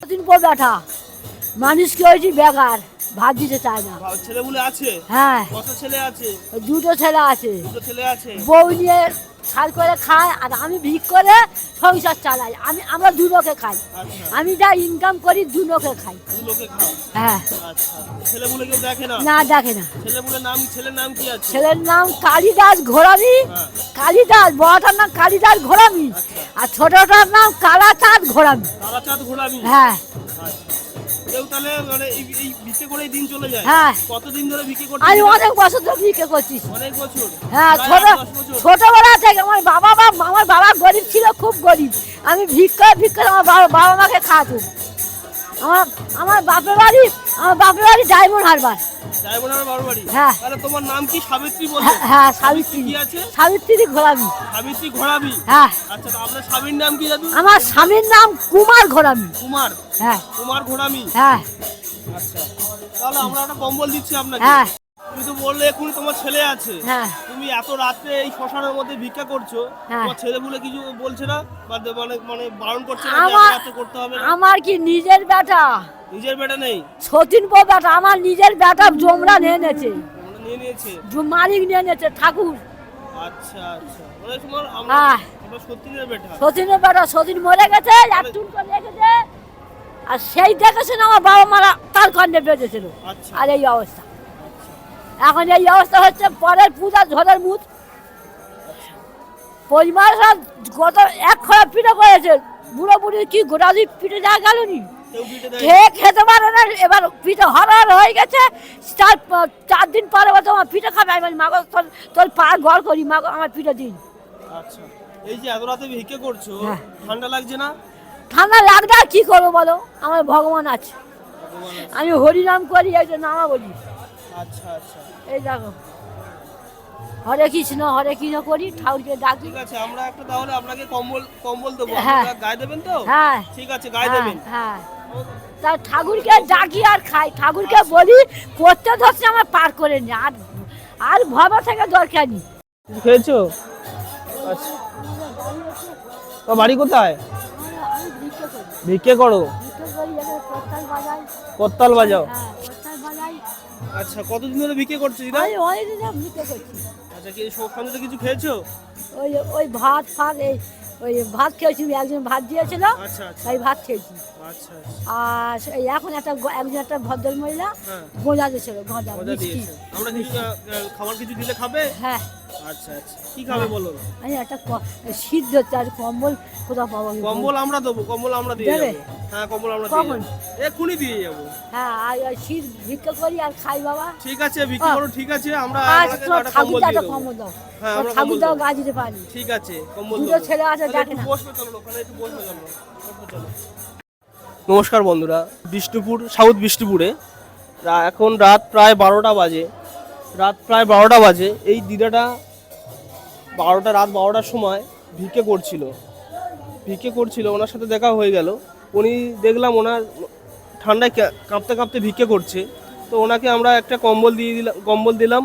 কতদিন পর ব্যাটা মানুষকে হয়েছি? বেকার। ভাত দিতে চায় না। ছেলেগুলো আছে? হ্যাঁ। কত ছেলে আছে? দুটো ছেলে আছে। দুটো ছেলে আছে? বউ নিয়ে ছাল করে খায় আর আমি ভিক করে সংসার চালাই। আমি আমরা দু লোকে খাই। আচ্ছা। আমি যা ইনকাম করি দু লোকে খাই। হ্যাঁ। আচ্ছা। না? দেখে না। ছেলের নাম কালিদাস ঘোরামি হ্যাঁ। কালিদাস বড়টার নাম কালিদাস ঘোরামি আচ্ছা। আর ছোটটার নাম কালাচাঁদ ঘোরামি হ্যাঁ। কেউ তাহলে মানে এই এই ভিকে করেই দিন চলে যায়। হ্যাঁ। কতদিন ধরে ভিকে করতে আমি অনেক বছর ধরে ভিক্ষে করছি অনেক বছর। হ্যাঁ ছোট। ছোটবেলা থেকে আমার বাবা মা আমার বাবা গরিব ছিল খুব গরিব। আমি ভিক্ষা ভিক্ষা আমার বাবা বাবা মাকে খাওয়াতো আমার আমার বাপের বাড়ি আমার বাপের বাড়ি ডায়মন্ড হারবার। ডায়মন্ডার হ্যাঁ। তাহলে তোমার নাম কি? সাবিত্রী বলে। হ্যাঁ হ্যাঁ সাবিত্রী কি আছে? সাবিত্রী ঘোরামি সাবিত্রী ঘোড়াবি? হ্যাঁ। আচ্ছা তো আপনার স্বামীর নাম কি দাদু? আমার স্বামীর নাম কুমার ঘোরামি কুমার। হ্যাঁ। কুমার ঘোড়ামি হ্যাঁ। আচ্ছা তাহলে আমরা একটা কম্বল দিচ্ছি আপনাকে। হ্যাঁ। তুমি তো বললে এখন তোমার ছেলে আছে। হ্যাঁ। তুমি এত রাত্রে এই শ্মশানের মধ্যে ভিক্ষা করছ। তোমার ছেলেগুলো কিছু বলছে না? মানে মানে বারণ করছে না করতে হবে আমার কি নিজের বেটা? নিজের বেটা নেই? সতীন বউ বেটা আমার নিজের বেটা জমরা নিয়ে নেছে নিয়ে নিয়েছে? মালিক নিয়ে নেছে ঠাকুর। আচ্ছা আচ্ছা। মানে তোমার আমরা। বেটা। সতীনের বেটা সতীন মরে গেছে একটু করে রেখেছে আর সেই দেখেছেন আমার বাবা মারা তার কন্যা বেঁচেছিল আচ্ছা। আর এই অবস্থা। এখন এই অবস্থা হচ্ছে পরের পূজা ঝড়ের মুখ। সব গত এক খরা পিঠে করেছে। বুড়ো বুড়ি কি গোটা দিয়ে পিঠে দেওয়া গেল নি? খেয়ে খেতে পারে না এবার পিঠে হরহর হয়ে গেছে। চার চার দিন পরে বলতো আমার পিঠে খাবে। আমি তোর তোর পা ঘর করি আমার পিঠে দিন। আচ্ছা। এই যে এত রাতে ভিক্ষে করছ হ্যাঁ। ঠান্ডা লাগছে না? ঠান্ডা লাগবে আর কি করব বলো? আমার ভগবান আছে। আমি হরিনাম করি এই যে নামা বলি। আচ্ছা আচ্ছা। এই দেখো। হরে কৃষ্ণ হরে কৃষ্ণ করি ঠাকুরকে ডাকি। ঠিক আছে আমরা একটা তাহলে আপনাকে কম্বল কম্বল দেবো। হ্যাঁ। গায়ে দেবেন তো? হ্যাঁ। ঠিক আছে গায়ে হ্যাঁ, দেবেন। হ্যাঁ। তা ঠাকুরকে ডাকি আর খাই। ঠাকুরকে বলি করতে ধরছে আমার পার করে নি। আর আর ভাবা থেকে দরকার নেই। খেয়েছো? আচ্ছা। তো বাড়ি কোথায়? ভিক্ষে করো। করতাল বাজাও। আচ্ছা কতদিন ধরে ভিক্ষে করছ দিদা? আমি অনেকদিন ধরে ভিক্ষে করছি। আচ্ছা কি তো কিছু খেয়েছো? ওই ওই ভাত ফাত এই ওই ভাত খেয়েছি একজন ভাত দিয়েছিল আচ্ছা আচ্ছা। তাই ভাত খেয়েছি। আচ্ছা আর এখন একটা একজন একটা ভদ্র মহিলা হ্যাঁ। গোঁজা দিয়েছিল গোঁজা মিষ্টি। আমরা খাবার কিছু দিলে খাবে? হ্যাঁ। আচ্ছা আচ্ছা। কি খাবে বলো? আমি একটা ক- সিদ্ধ চার কম্বল কোথাও পাবো কম্বল আমরা দেবো কম্বল আমরা দিয়ে যাব। হ্যাঁ কম্বল আমরা দিয়ে যাব। এক্ষুনি দিয়ে যাব। হ্যাঁ আর শীত ভিক্ষা করি আর খাই বাবা। ঠিক আছে করো ঠিক আছে আমরা আর আপনাকে তোমার একটা কম্বল দিয়ে দেবো। কম্বল দাও। হ্যাঁ, আমরা কম্বল দাও গাছ দিতে পারি। ঠিক আছে কম্বল দুটো ছেলে আছে, ডাকে না। বসবে চলো ওখানে একটু বসবে চলো। চলো নমস্কার বন্ধুরা বিষ্ণুপুর সাউথ বিষ্ণুপুরে। এখন রাত প্রায় বারোটা বাজে। রাত প্রায় বারোটা বাজে। এই দিদাটা বারোটা রাত বারোটার সময় ভিকে করছিল। ভিকে করছিল, ওনার সাথে দেখা হয়ে গেল। উনি দেখলাম ওনার ঠান্ডায় কাঁপতে কাঁপতে ভিকে করছে। তো ওনাকে আমরা একটা কম্বল দিয়ে দিলাম, কম্বল দিলাম।